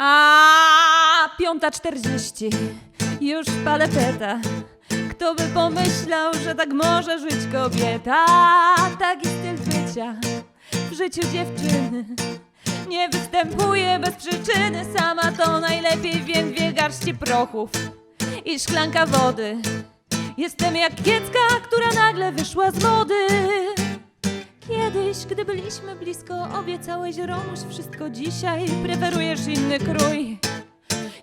A piąta czterdzieści, już paleteta. Kto by pomyślał, że tak może żyć kobieta? Taki styl życia w życiu dziewczyny. Nie występuje bez przyczyny, sama to najlepiej wiem, dwie garści prochów i szklanka wody. Jestem jak kiecka, która nagle wyszła z wody. Kiedyś, gdy byliśmy blisko, obiecałeś Romuś wszystko dzisiaj, preferujesz inny krój.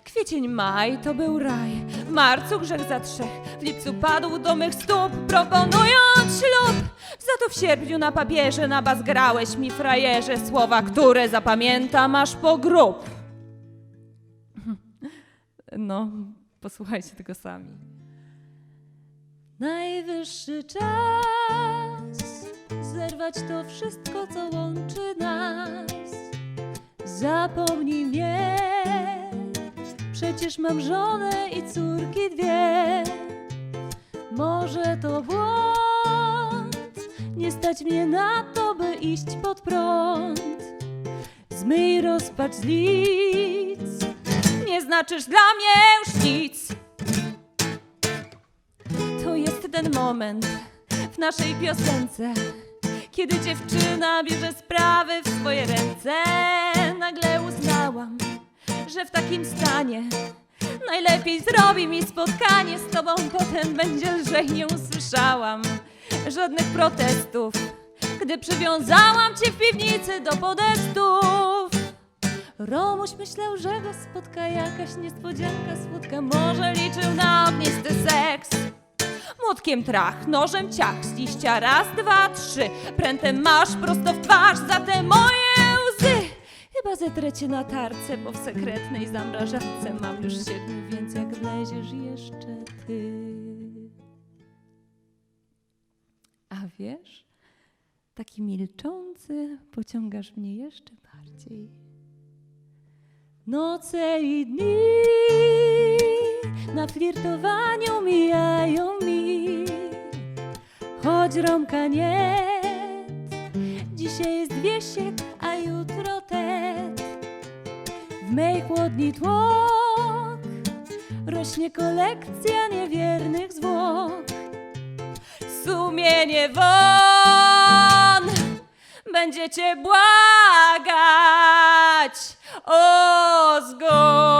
Kwiecień, maj to był raj, w marcu grzech za trzech, w lipcu padł do mych stóp, proponując ślub. Za to w sierpniu na papierze grałeś mi frajerze, słowa, które zapamiętam aż po grób. No, posłuchajcie tego sami. Najwyższy czas zerwać to wszystko, co łączy nas. Zapomnij mnie, przecież mam żonę i córki dwie. Może to błąd, nie stać mnie na to, by iść pod prąd. Zmyj rozpacz lic, nie znaczysz dla mnie już nic. To jest ten moment w naszej piosence, kiedy dziewczyna bierze sprawy w swoje ręce. Nagle uznałam, że w takim stanie najlepiej zrobi mi spotkanie z tobą, potem będzie lżej. Nie usłyszałam żadnych protestów, gdy przywiązałam cię w piwnicy do podestów. Romuś myślał, że go spotka jakaś niespodzianka słodka, może liczył na. Młotkiem trach, nożem ciach, z liścia raz, dwa, trzy. Prętem masz prosto w twarz za te moje łzy. Chyba zetrę cię na tarce, bo w sekretnej zamrażarce mam już siedmiu, więc jak wleziesz jeszcze ty. A wiesz, taki milczący pociągasz mnie jeszcze bardziej. Noce i dni Choć Romka nie, dzisiaj jest wiesiek, a jutro tet. W mej chłodni tłok rośnie kolekcja niewiernych zwłok. Sumienie won będziecie błagać o zgon.